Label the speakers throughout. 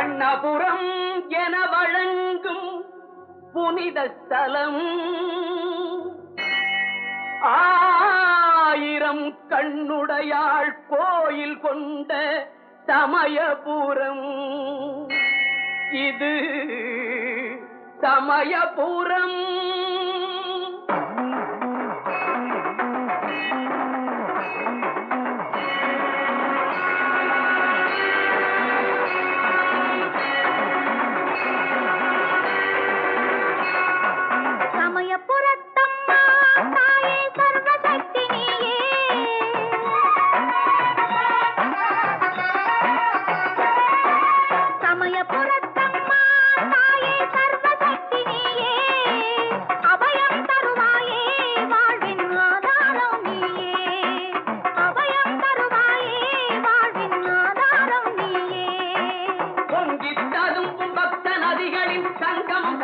Speaker 1: கண்ணபுரம் என வழங்கும் புனித ஸ்தலம். ஆயிரம் கண்ணுடையாள் கோயில் கொண்ட சமயபுரம். இது சமயபுரம்.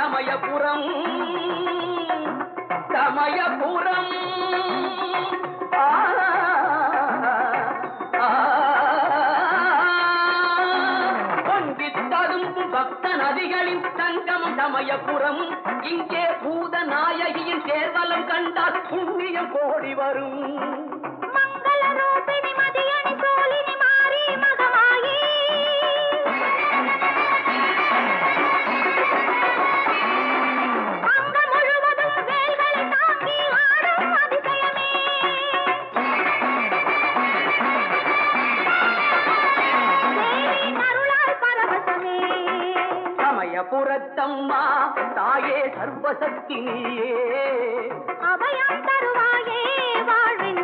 Speaker 1: சமயபுரம். சமயபுரம். ஆ, பக்த நதிகளின் சங்கமம் சமயபுரம். இங்கே பூத நாயகியின் சேர்வலம் கண்டால் புண்ணியம் கோடி வரும்.
Speaker 2: மங்கள ரூபிணி
Speaker 1: புறத்தம்மா தாயே சர்வசக்தி நீயே
Speaker 2: அபயம் தருவாயே வாழ்வின்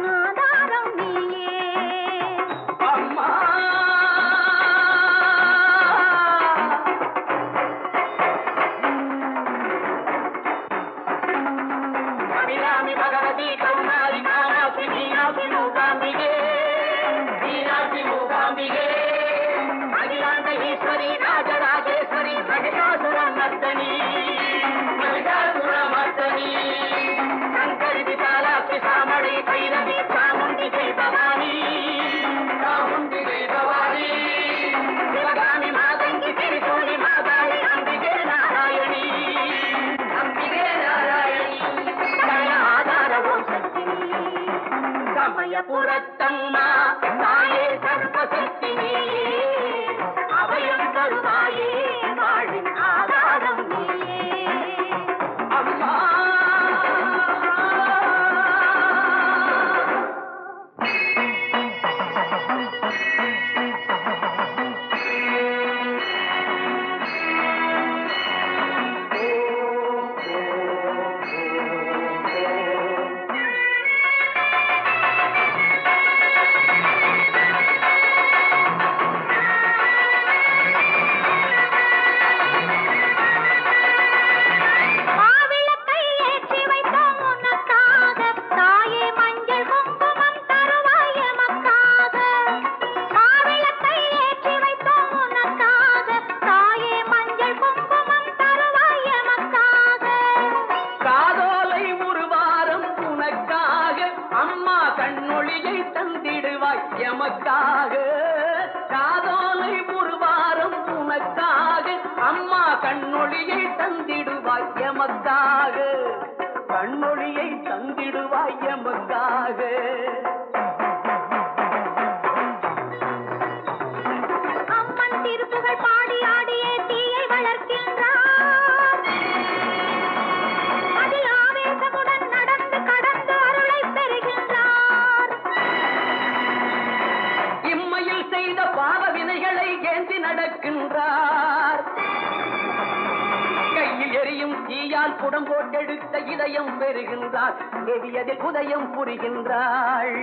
Speaker 1: சமயபுரத்தம்மா தாயே சர்வசக்தி நீயே. அபயம் தருவாயே வாழின் ஆதாரம் நீயே. அம்மா. தந்திடுவாய் காதோலை ஒருவாரம் உனக்காக அம்மா கண்ணொழியை தந்திடுவாய் எமக்காக. கண்ணொழியை தந்திடுவாய் எமக்காக. செய்த பாவ வினைகளை ஏந்தி நடக்கின்றார். கையில் எரியும் தீயால் புடம் போட்டெடுத்த இதயம் பெறுகின்றார். எரியதில் உதயம் புரிகின்றாள்.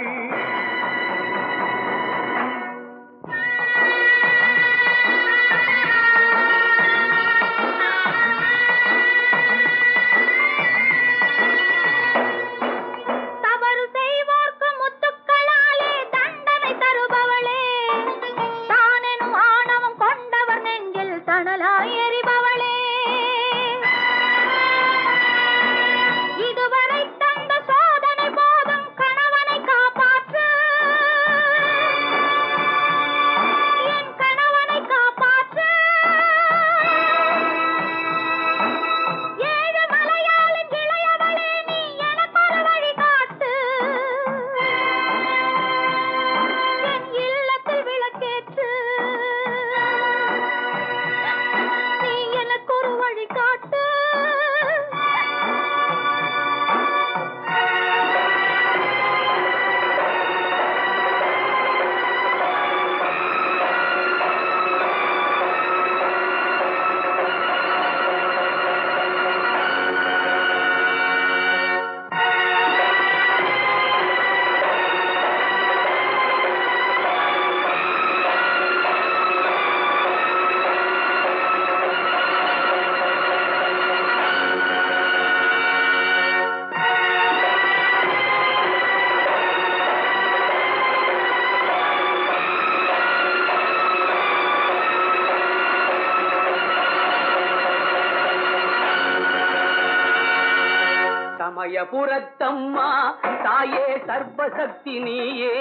Speaker 1: சமயபுரத்தம்மா தாயே சர்வசக்தி நீயே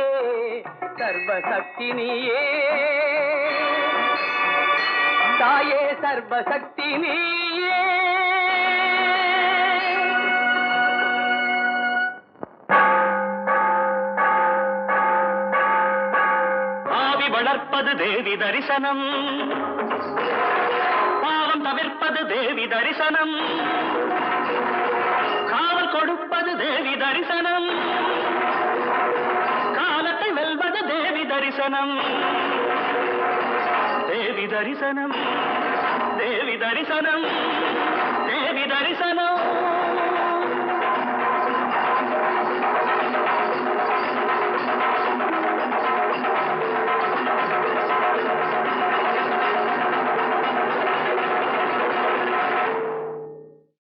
Speaker 1: சர்வசக்தி நீயே. தாயே சர்வசக்தி நீயே.
Speaker 3: ஆவி வளர்ப்பது தேவி தரிசனம். பாவம் தவிர்ப்பது தேவி தரிசனம். கொடுப்பது தேவி தரிசனம். காலத்தை வெல்வது தேவி தரிசனம். தேவி தரிசனம். தேவி தரிசனம். தேவி தரிசனம்.